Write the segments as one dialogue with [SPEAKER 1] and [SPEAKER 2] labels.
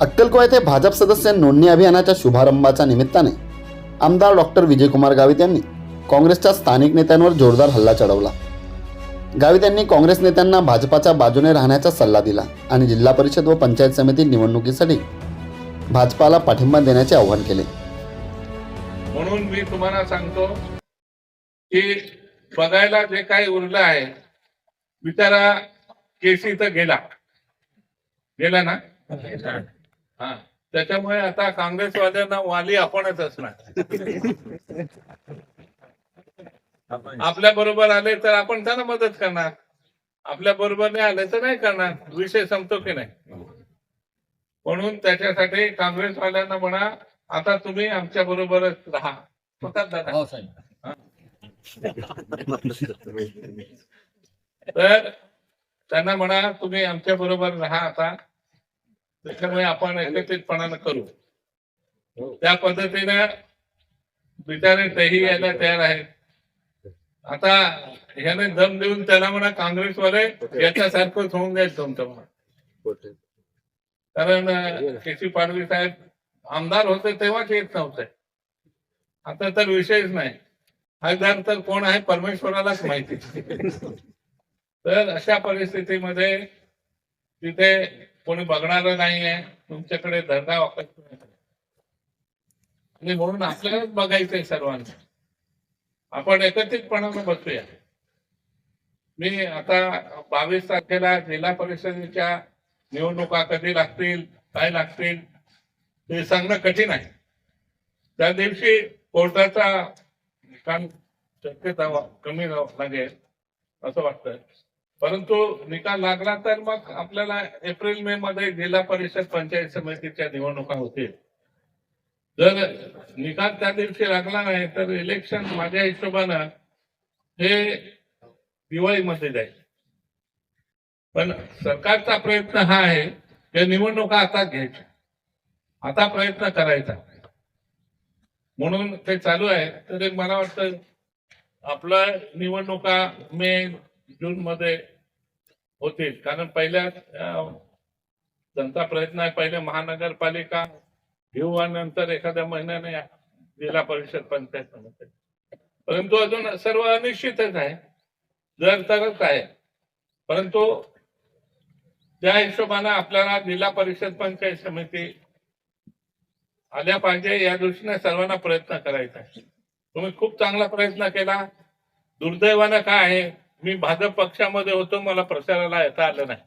[SPEAKER 1] अक्कलकोवा येथे भाजप सदस्य नोंदणी अभियानाच्या शुभारंभाच्या निमित्ताने आमदार डॉक्टर विजयकुमार गावित यांनी काँग्रेसच्या स्थानिक नेत्यांवर जोरदार हल्ला चढवला. गावित यांनी काँग्रेस नेत्यांना भाजपाच्या बाजूने राहण्याचा सल्ला दिला आणि जिल्हा परिषद व पंचायत समिती निवडणुकीसाठी भाजपाला पाठिंबा देण्याचे आवाहन केले.
[SPEAKER 2] म्हणून मी तुम्हाला सांगतो की बघायला जे काही उरलं आहे बिचारा केसी तर गेला. गेला ना? हा. त्याच्यामुळे आता काँग्रेसवाल्यांना वाली आपणच असणार. आपल्या बरोबर आले तर आपण त्यांना मदत करणार. आपल्या बरोबर नाही आले तर नाही करणार. विषय संपतो की नाही? म्हणून त्याच्यासाठी काँग्रेसवाल्यांना म्हणा आता तुम्ही आमच्या बरोबरच राहा.
[SPEAKER 3] हो.
[SPEAKER 2] तर त्यांना म्हणा तुम्ही आमच्या बरोबर राहा आता. त्याच्यामुळे आपण एकत्रितपणानं करू. त्या पद्धतीनं बिचारे तेही यायला तयार आहेत. आता ह्याने दम देऊन त्याला म्हणा काँग्रेसवाले याच्यासारखंच होऊन जाईल तुमचं म्हणा. कारण के सी पाडवी साहेब आमदार होते तेव्हाच येत नव्हते. आता तर विषयच नाही. खासदार तर कोण आहे परमेश्वरालाच माहिती. तर अशा परिस्थितीमध्ये तिथे कोणी बघणार नाहीये तुमच्याकडे धंदा वापस आणि म्हणून आपल्यालाच बघायचंय सर्वांना आपण एकत्रितपणानं बसूया मी आता बावीस तारखेला जिल्हा परिषदेच्या निवडणुका कधी लागतील काय लागतील हे सांगणं कठीण आहे. त्या दिवशी कोर्टाचा काम शक्यता कमी लागेल असं वाटतं परंतु निकाल लागला तर मग आपल्याला एप्रिल मे मध्ये जिल्हा परिषद पंचायत समितीच्या निवडणुका होतील. जर निकाल त्या दिवशी लागला नाही तर इलेक्शन माझ्या हिशोबानं हे दिवाळीमध्ये जाईल. पण सरकारचा प्रयत्न हा आहे की निवडणुका आता घ्यायच्या. आता प्रयत्न करायचा. म्हणून ते चालू आहे. तर मला वाटतं आपलं निवडणुका मे जून मध्ये होतील. कारण पहिल्या त्यांचा प्रयत्न आहे पहिले महानगरपालिका घेऊ आणि नंतर एखाद्या महिन्याने जिल्हा परिषद पंचायत समिती. परंतु अजून सर्व अनिश्चितच आहे. जर तरच आहे. परंतु त्या हिशोबानं आपल्याला जिल्हा परिषद पंचायत समिती आल्या पाहिजे या दृष्टीने सर्वांना प्रयत्न करायचा आहे. तुम्ही खूप चांगला प्रयत्न केला. दुर्दैवानं काय आहे? मी भाजप पक्षामध्ये होतो मला प्रचाराला येता आलं नाही.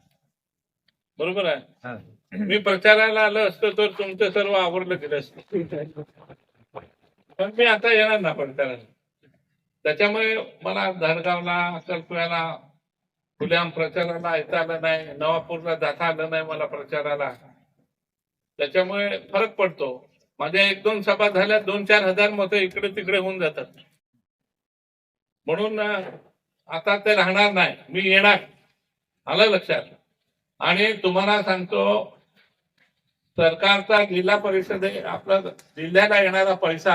[SPEAKER 2] बरोबर आहे? मी प्रचाराला आलं असतं तर तुमचं सर्व आवडलं गेलं असतं. पण मी आता येणार ना प्रचाराला. त्याच्यामुळे मला धडगावला अक्कलकुव्याला खुल्याम प्रचाराला येता आलं नाही नवापूरला जाता आलं नाही मला प्रचाराला. त्याच्यामुळे फरक पडतो. माझ्या एक दोन सभा झाल्या दोन चार हजार मतं इकडे तिकडे होऊन जातात. म्हणून आता ते राहणार नाही. मी येणार. आलं लक्षात? आणि तुम्हाला सांगतो सरकारचा जिल्हा परिषदे आपला जिल्ह्याला येणारा पैसा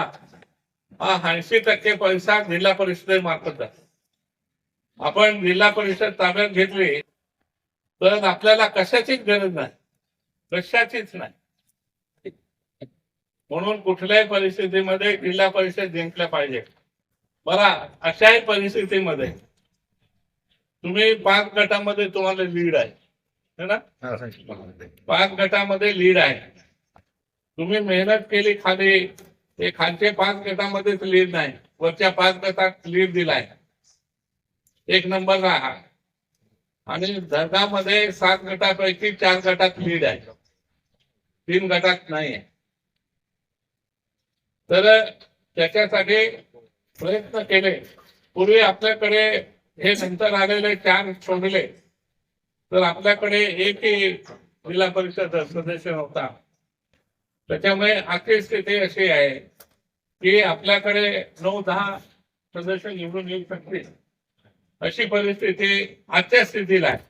[SPEAKER 2] हा ऐंशी टक्के पैसा जिल्हा परिषदेमार्फत जातो. आपण जिल्हा परिषद ताब्यात घेतली तर आपल्याला कशाचीच गरज नाही. कशाचीच नाही. म्हणून कुठल्याही परिस्थितीमध्ये जिल्हा परिषद जिंकल्या पाहिजे. बरा अशाही परिस्थितीमध्ये तुम्ही पाच गटामध्ये तुम्हाला लीड आहे. ना? पाच गटामध्ये लीड आहे. तुम्ही मेहनत केली खाली. ते खालचे पाच गटामध्येच लीड नाही. वरच्या पाच गटात लीड दिलाय. एक नंबर राहा आणि धरगामध्ये सात गटापैकी चार गटात लीड आहे. तीन गटात नाही आहे तर त्याच्यासाठी प्रयत्न केले. पूर्वी आपल्याकडे हे नंतर आलेले चार सोडले. तर आपल्याकडे एकही जिल्हा परिषद सदस्य नव्हता. त्याच्यामुळे आजची स्थिती अशी आहे की आपल्याकडे नऊ दहा सदस्य निवडून येऊ शकतील. अशी परिस्थिती आजच्या स्थितीला आहे.